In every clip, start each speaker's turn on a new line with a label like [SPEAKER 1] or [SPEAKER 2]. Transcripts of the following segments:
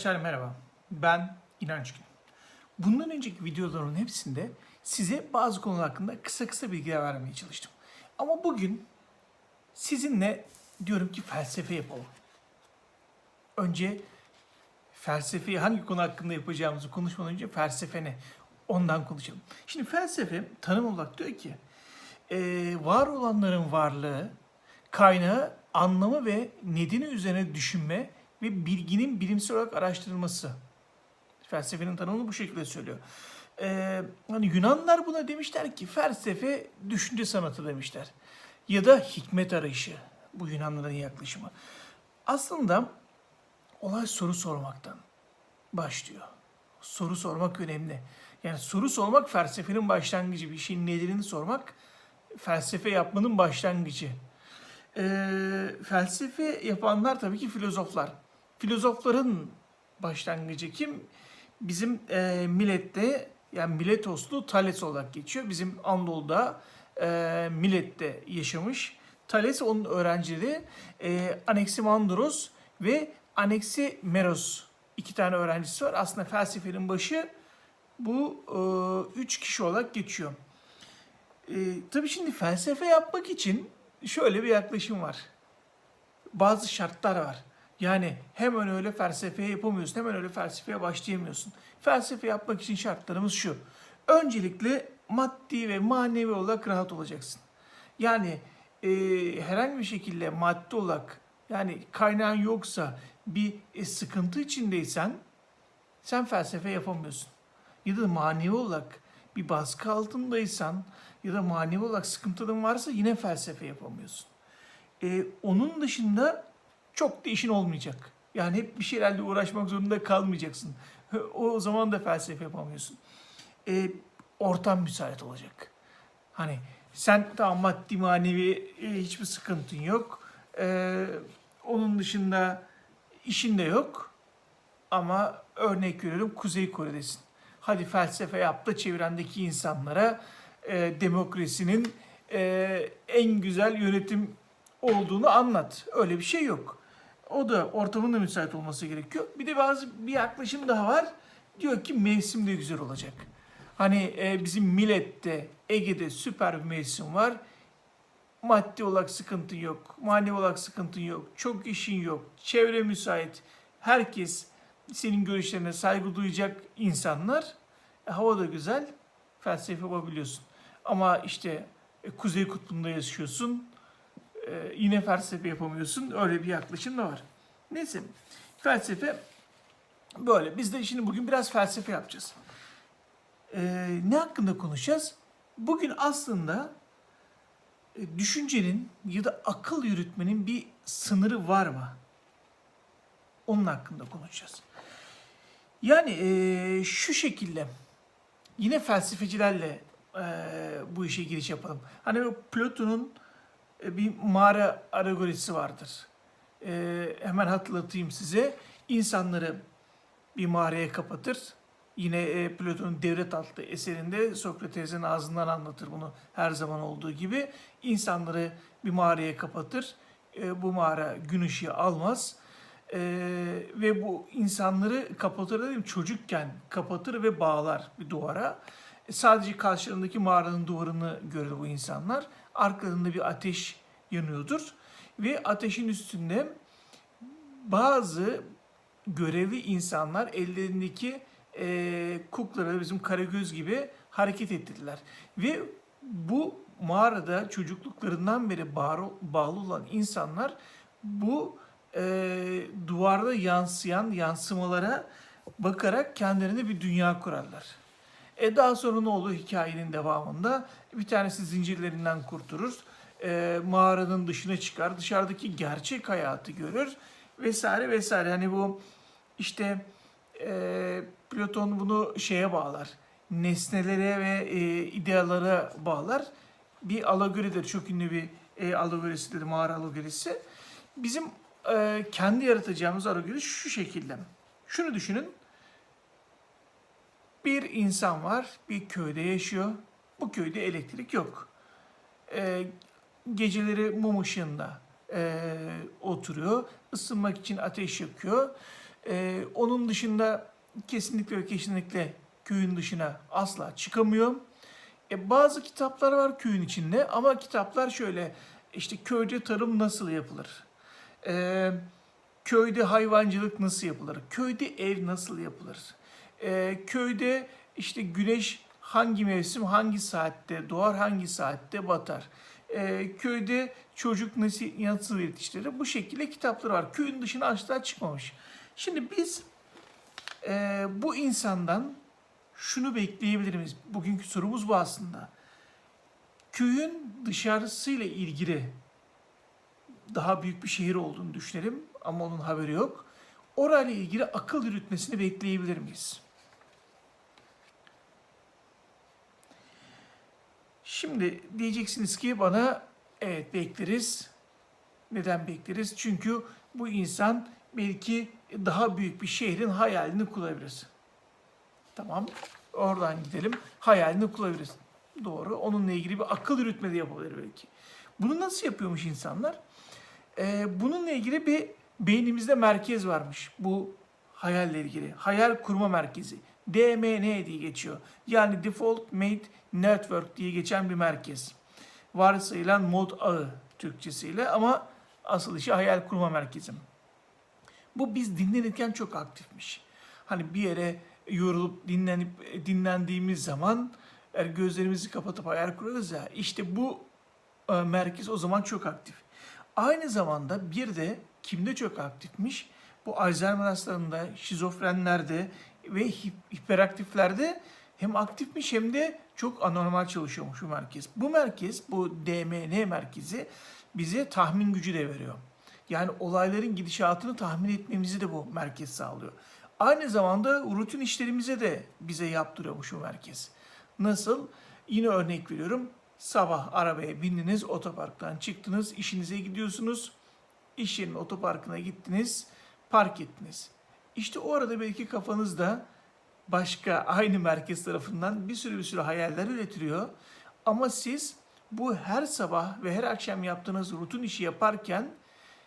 [SPEAKER 1] Arkadaşlar merhaba. Ben İnanç Gün. Bundan önceki videoların hepsinde size bazı konular hakkında kısa kısa bilgiler vermeye çalıştım. Ama bugün sizinle diyorum ki felsefe yapalım. Önce felsefeyi hangi konu hakkında yapacağımızı konuşmadan önce felsefe ne? Ondan konuşalım. Şimdi felsefe tanım olarak diyor ki eee, var olanların varlığı, kaynağı, anlamı ve nedeni üzerine düşünme ve bilginin bilimsel olarak araştırılması. Felsefenin tanımını bu şekilde söylüyor. Ee, hani Yunanlar buna demişler ki felsefe düşünce sanatı demişler. Ya da hikmet arayışı. Bu Yunanların yaklaşımı. Aslında olay soru sormaktan başlıyor. Soru sormak önemli. Yani soru sormak felsefenin başlangıcı. Bir şeyin nedenini sormak felsefe yapmanın başlangıcı. Ee, felsefe yapanlar tabii ki filozoflar. Filozofların başlangıcı kim? Bizim e, Milet'te yani Miletoslu Thales olarak geçiyor. Bizim Anadolu'da e, Milet'te yaşamış. Thales onun öğrencileri e, Anaximandros ve Anaximeros iki tane öğrencisi var. Aslında felsefenin başı bu e, üç kişi olarak geçiyor. E, tabii şimdi felsefe yapmak için şöyle bir yaklaşım var. Bazı şartlar var. Yani hemen öyle felsefe yapamıyorsun, hemen öyle felsefeye başlayamıyorsun. Felsefe yapmak için şartlarımız şu. Öncelikle maddi ve manevi olarak rahat olacaksın. Yani e, herhangi bir şekilde maddi olarak yani kaynağın yoksa bir e, sıkıntı içindeysen sen felsefe yapamıyorsun. Ya da manevi olarak bir baskı altındaysan ya da manevi olarak sıkıntıların varsa yine felsefe yapamıyorsun. Ee, onun dışında çok da işin olmayacak. Yani hep bir şeylerle uğraşmak zorunda kalmayacaksın. O zaman da felsefe yapamıyorsun. Ee, ortam müsait olacak. Hani sen tamam maddi manevi e, hiçbir sıkıntın yok. Ee, onun dışında işin de yok. Ama örnek veriyorum Kuzey Kore'desin. Hadi felsefe yap da çevrendeki insanlara e, demokrasinin e, en güzel yönetim olduğunu anlat. Öyle bir şey yok. O da ortamın da müsait olması gerekiyor. Bir de bazı bir yaklaşım daha var. Diyor ki mevsim de güzel olacak. Hani e, bizim millette, Ege'de süper bir mevsim var. Maddi olarak sıkıntın yok, manevi olarak sıkıntın yok, çok işin yok, çevre müsait. Herkes senin görüşlerine saygı duyacak insanlar. E, hava da güzel, felsefe yapabiliyorsun. Ama işte e, Kuzey Kutbu'nda yaşıyorsun, e, yine felsefe yapamıyorsun. Öyle bir yaklaşım da var. Neyse, felsefe böyle. Biz de şimdi bugün biraz felsefe yapacağız. E, ne hakkında konuşacağız? Bugün aslında e, düşüncenin ya da akıl yürütmenin bir sınırı var mı? Onun hakkında konuşacağız. Yani e, şu şekilde yine felsefecilerle e, bu işe giriş yapalım. Hani Platon'un bir mağara alegorisi vardır. E, hemen hatırlatayım size. İnsanları bir mağaraya kapatır. Yine e, Platon'un Devlet adlı eserinde Sokrates'in ağzından anlatır bunu her zaman olduğu gibi. İnsanları bir mağaraya kapatır. E, bu mağara gün ışığı almaz. E, ve bu insanları kapatır dedim çocukken kapatır ve bağlar bir duvara. Sadece karşılarındaki mağaranın duvarını görür bu insanlar. Arkalarında bir ateş yanıyordur. Ve ateşin üstünde bazı görevli insanlar ellerindeki e, kuklaları bizim Karagöz gibi hareket ettirdiler. Ve bu mağarada çocukluklarından beri bağlı olan insanlar bu e, duvarda yansıyan yansımalara bakarak kendilerine bir dünya kurarlar. E daha sonra ne olur hikayenin devamında? Bir tanesi zincirlerinden kurtulur. E, mağaranın dışına çıkar. Dışarıdaki gerçek hayatı görür. Vesaire vesaire. Hani bu işte e, Platon bunu şeye bağlar. Nesnelere ve e, idealara bağlar. Bir alegoridir. Çok ünlü bir e, alegorisidir. Mağara alegorisi. Bizim e, kendi yaratacağımız alegori şu şekilde. Şunu düşünün. Bir insan var, bir köyde yaşıyor. Bu köyde elektrik yok. Ee, geceleri mum ışığında e, oturuyor. Isınmak için ateş yakıyor. E, onun dışında kesinlikle ve kesinlikle köyün dışına asla çıkamıyor. E, bazı kitaplar var köyün içinde ama kitaplar şöyle işte köyde tarım nasıl yapılır? E, köyde hayvancılık nasıl yapılır? Köyde ev nasıl yapılır? E, köyde işte güneş hangi mevsim hangi saatte doğar hangi saatte batar? E, köyde çocuk nasıl, nasıl yetiştirilir? Bu şekilde kitaplar var. Köyün dışına asla çıkmamış. Şimdi biz e, bu insandan şunu bekleyebilir miyiz? Bugünkü sorumuz bu aslında. Köyün dışarısıyla ilgili daha büyük bir şehir olduğunu düşünelim ama onun haberi yok. Orayla ilgili akıl yürütmesini bekleyebilir miyiz? Şimdi diyeceksiniz ki bana evet bekleriz. Neden bekleriz? Çünkü bu insan belki daha büyük bir şehrin hayalini kurabilir. Tamam. Oradan gidelim. Hayalini kurabiliriz. Doğru. Onunla ilgili bir akıl yürütme de yapabilir belki. Bunu nasıl yapıyormuş insanlar? Ee, bununla ilgili bir beynimizde merkez varmış. Bu hayalle ilgili. Hayal kurma merkezi. DMN diye geçiyor. Yani Default Made Network diye geçen bir merkez. Varsayılan mod ağı Türkçesiyle ama asıl işi hayal kurma merkezi. Bu biz dinlenirken çok aktifmiş. Hani bir yere yorulup dinlenip dinlendiğimiz zaman eğer gözlerimizi kapatıp hayal kurarız ya işte bu e, merkez o zaman çok aktif. Aynı zamanda bir de kimde çok aktifmiş? Bu Alzheimer hastalarında, şizofrenlerde ve hip- hiperaktiflerde hem aktifmiş hem de çok anormal çalışıyormuş bu merkez. Bu merkez, bu DMN merkezi bize tahmin gücü de veriyor. Yani olayların gidişatını tahmin etmemizi de bu merkez sağlıyor. Aynı zamanda rutin işlerimize de bize yaptırıyormuş bu merkez. Nasıl? Yine örnek veriyorum. Sabah arabaya bindiniz, otoparktan çıktınız, işinize gidiyorsunuz. İş yerinin otoparkına gittiniz, park ettiniz. İşte o arada belki kafanızda başka aynı merkez tarafından bir sürü bir sürü hayaller üretiliyor. Ama siz bu her sabah ve her akşam yaptığınız rutin işi yaparken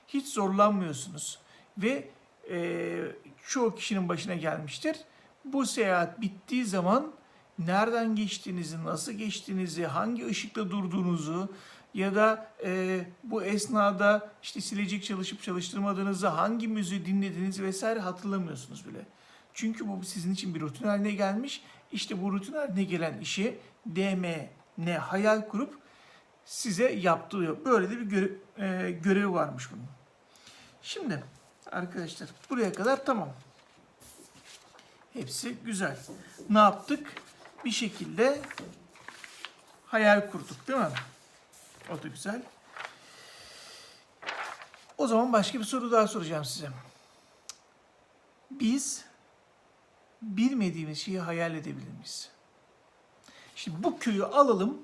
[SPEAKER 1] hiç zorlanmıyorsunuz. Ve e, çoğu kişinin başına gelmiştir. Bu seyahat bittiği zaman nereden geçtiğinizi, nasıl geçtiğinizi, hangi ışıkta durduğunuzu ya da e, bu esnada işte silecek çalışıp çalıştırmadığınızı, hangi müziği dinlediğinizi vesaire hatırlamıyorsunuz bile. Çünkü bu sizin için bir rutin haline gelmiş. İşte bu rutin haline gelen işi DMN hayal kurup size yaptırıyor. Böyle de bir göre- e, görevi varmış bunun. Şimdi arkadaşlar buraya kadar tamam. Hepsi güzel. Ne yaptık? Bir şekilde hayal kurduk değil mi? O da güzel. O zaman başka bir soru daha soracağım size. Biz bilmediğimiz şeyi hayal edebilir miyiz? Şimdi bu köyü alalım.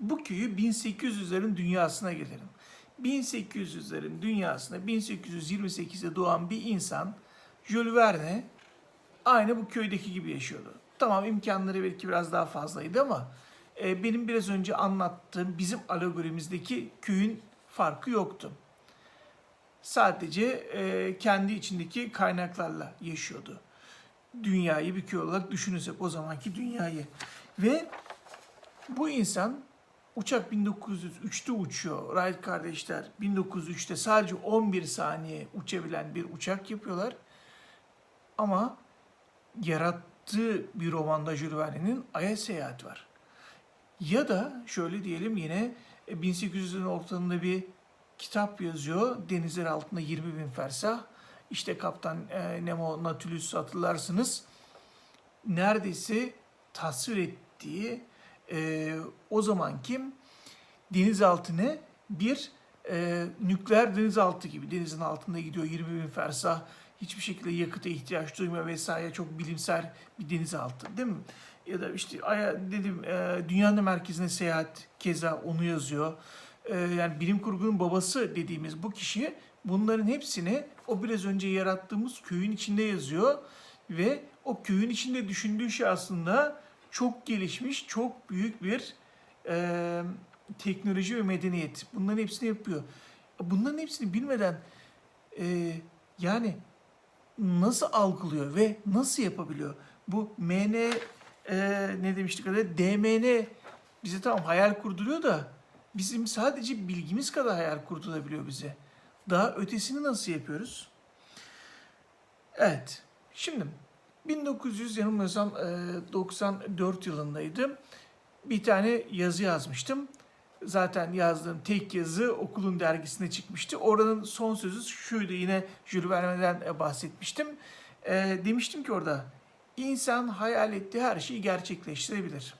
[SPEAKER 1] Bu köyü 1800'lerin dünyasına gelelim. 1800'lerin dünyasında 1828'de doğan bir insan Jules Verne aynı bu köydeki gibi yaşıyordu. Tamam imkanları belki biraz daha fazlaydı ama e, benim biraz önce anlattığım bizim alegorimizdeki köyün farkı yoktu. Sadece e, kendi içindeki kaynaklarla yaşıyordu. Dünyayı bir köy olarak düşünürsek o zamanki dünyayı. Ve bu insan uçak 1903'te uçuyor. Wright kardeşler 1903'te sadece 11 saniye uçabilen bir uçak yapıyorlar. Ama yarattığı bir romanda Jules Verne'nin Ay'a seyahat var. Ya da şöyle diyelim yine e, 1800'lerin ortalarında bir kitap yazıyor. Denizler altında 20 bin fersah. İşte Kaptan e, Nemo Nautilus hatırlarsınız. Neredeyse tasvir ettiği e, o zaman kim denizaltını bir e, nükleer denizaltı gibi denizin altında gidiyor 20 bin fersah hiçbir şekilde yakıta ihtiyaç duymuyor vesaire çok bilimsel bir denizaltı değil mi? Ya da işte dedim e, dünyanın merkezine seyahat keza onu yazıyor. E, yani bilim kurgunun babası dediğimiz bu kişi bunların hepsini o biraz önce yarattığımız köyün içinde yazıyor ve o köyün içinde düşündüğü şey aslında çok gelişmiş, çok büyük bir e, teknoloji ve medeniyet. Bunların hepsini yapıyor. Bunların hepsini bilmeden e, yani nasıl algılıyor ve nasıl yapabiliyor? Bu MN e, ne demiştik adı? DMN bize tamam hayal kurduruyor da bizim sadece bilgimiz kadar hayal kurdurabiliyor bize. Daha ötesini nasıl yapıyoruz? Evet. Şimdi 1900 yanılmıyorsam e, 94 yılındaydı. Bir tane yazı yazmıştım. Zaten yazdığım tek yazı okulun dergisine çıkmıştı. Oranın son sözü şuydu yine Jules Verne'den bahsetmiştim. E, demiştim ki orada insan hayal ettiği her şeyi gerçekleştirebilir.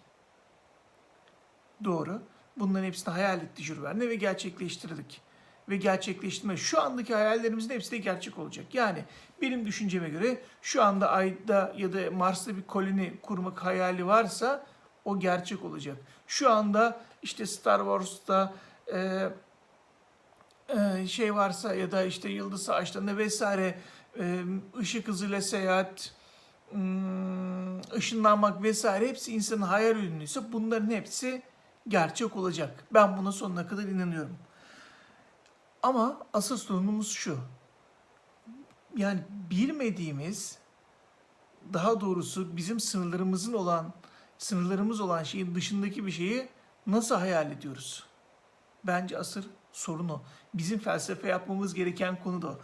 [SPEAKER 1] Doğru. Bunların hepsini hayal etti Jules ve gerçekleştirdik. Ve gerçekleştirme şu andaki hayallerimizin hepsi de gerçek olacak. Yani benim düşünceme göre şu anda Ay'da ya da Mars'ta bir koloni kurmak hayali varsa o gerçek olacak. Şu anda işte Star Wars'ta e, e, şey varsa ya da işte Yıldız Savaşları'nda vesaire e, ışık hızıyla seyahat, ışınlanmak vesaire hepsi insanın hayal ürünüyse bunların hepsi gerçek olacak. Ben buna sonuna kadar inanıyorum. Ama asıl sorunumuz şu. Yani bilmediğimiz daha doğrusu bizim sınırlarımızın olan sınırlarımız olan şeyin dışındaki bir şeyi nasıl hayal ediyoruz? Bence asıl sorun o. Bizim felsefe yapmamız gereken konu da o.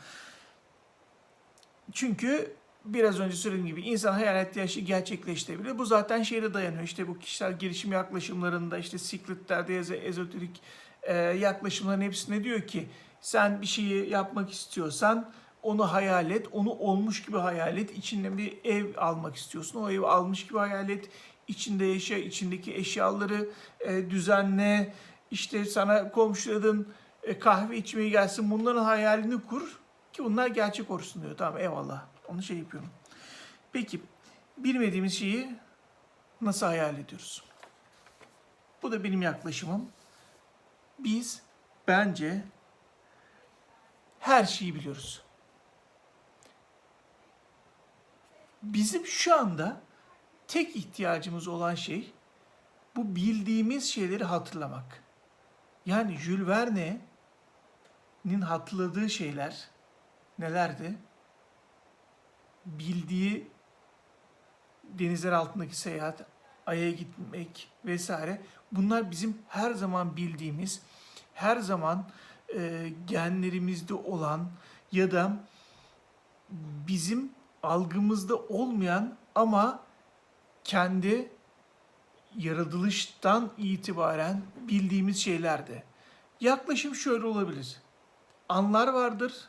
[SPEAKER 1] Çünkü biraz önce söylediğim gibi insan hayal ettiği her şeyi gerçekleştirebilir. Bu zaten şeye dayanıyor. İşte bu kişisel gelişim yaklaşımlarında işte sikletlerde ezoterik e, yaklaşımların hepsine diyor ki sen bir şeyi yapmak istiyorsan onu hayal et, onu olmuş gibi hayal et. İçinde bir ev almak istiyorsun, o evi almış gibi hayal et. İçinde yaşa, içindeki eşyaları e, düzenle. İşte sana komşuların e, kahve içmeye gelsin, bunların hayalini kur ki bunlar gerçek olsun diyor. Tamam eyvallah, onu şey yapıyorum. Peki, bilmediğimiz şeyi nasıl hayal ediyoruz? Bu da benim yaklaşımım. Biz bence her şeyi biliyoruz. Bizim şu anda tek ihtiyacımız olan şey bu bildiğimiz şeyleri hatırlamak. Yani Jules Verne'nin hatırladığı şeyler nelerdi? Bildiği denizler altındaki seyahat, Ay'a gitmek vesaire. Bunlar bizim her zaman bildiğimiz, her zaman e, genlerimizde olan ya da bizim algımızda olmayan ama kendi yaratılıştan itibaren bildiğimiz şeylerdi. Yaklaşım şöyle olabilir. Anlar vardır.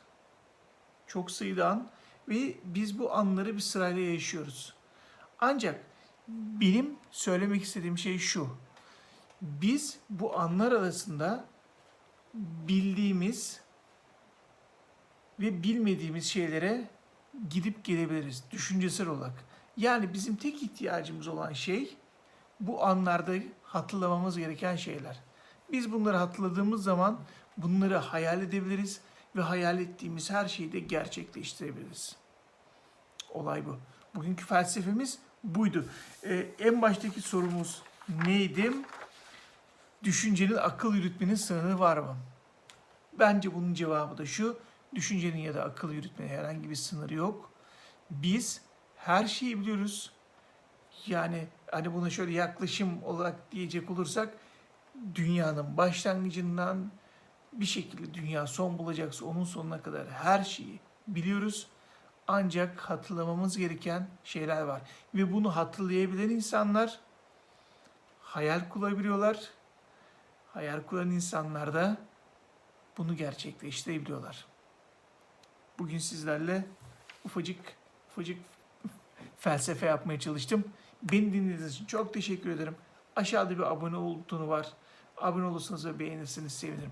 [SPEAKER 1] Çok sayıda an ve biz bu anları bir sırayla yaşıyoruz. Ancak benim söylemek istediğim şey şu. Biz bu anlar arasında bildiğimiz ve bilmediğimiz şeylere gidip gelebiliriz düşüncesel olarak. Yani bizim tek ihtiyacımız olan şey bu anlarda hatırlamamız gereken şeyler. Biz bunları hatırladığımız zaman bunları hayal edebiliriz ve hayal ettiğimiz her şeyi de gerçekleştirebiliriz. Olay bu. Bugünkü felsefemiz buydu. Ee, en baştaki sorumuz neydi? Düşüncenin akıl yürütmenin sınırı var mı? Bence bunun cevabı da şu. Düşüncenin ya da akıl yürütmenin herhangi bir sınırı yok. Biz her şeyi biliyoruz. Yani hani buna şöyle yaklaşım olarak diyecek olursak dünyanın başlangıcından bir şekilde dünya son bulacaksa onun sonuna kadar her şeyi biliyoruz. Ancak hatırlamamız gereken şeyler var. Ve bunu hatırlayabilen insanlar hayal kurabiliyorlar. Hayal kuran insanlar da bunu gerçekleştirebiliyorlar. Bugün sizlerle ufacık ufacık felsefe yapmaya çalıştım. Beni dinlediğiniz için çok teşekkür ederim. Aşağıda bir abone ol butonu var. Abone olursanız ve beğenirseniz sevinirim.